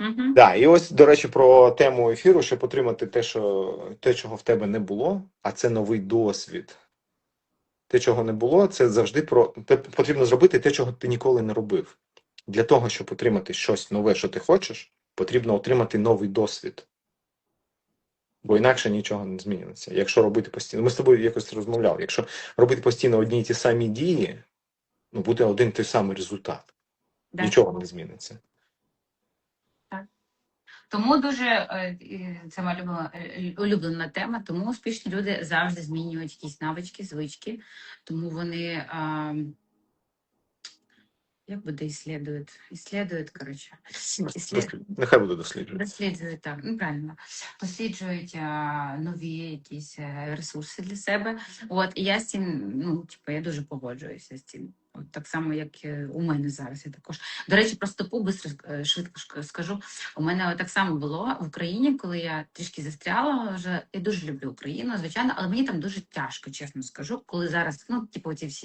Угу. Да, і ось, до речі, про тему ефіру, щоб отримати те, що те, чого в тебе не було, а це новий досвід. Те, чого не було, це завжди про те потрібно зробити те, чого ти ніколи не робив. Для того, щоб отримати щось нове, що ти хочеш, потрібно отримати новий досвід. Бо інакше нічого не зміниться. Якщо робити постійно, ми з тобою якось розмовляли. Якщо робити постійно одні й ті самі дії, ну буде один той самий результат. Да. Нічого не зміниться. Тому дуже е, це моя е, улюблена тема. Тому успішні люди завжди змінюють якісь навички, звички. Тому вони як буде іслідують? Іслідують, коротше. Іслід... Нехай буде досліджувати. Досліджують так, ну правильно. Досліджують а, нові якісь ресурси для себе. От і я з цим, ну типу, я дуже погоджуюся з цим. От так само, як у мене зараз. Я також до речі, про стопу бистро швидко скажу. У мене так само було в Україні, коли я трішки застряла. Вже я дуже люблю Україну, звичайно, але мені там дуже тяжко, чесно скажу. Коли зараз, ну типу, ці всі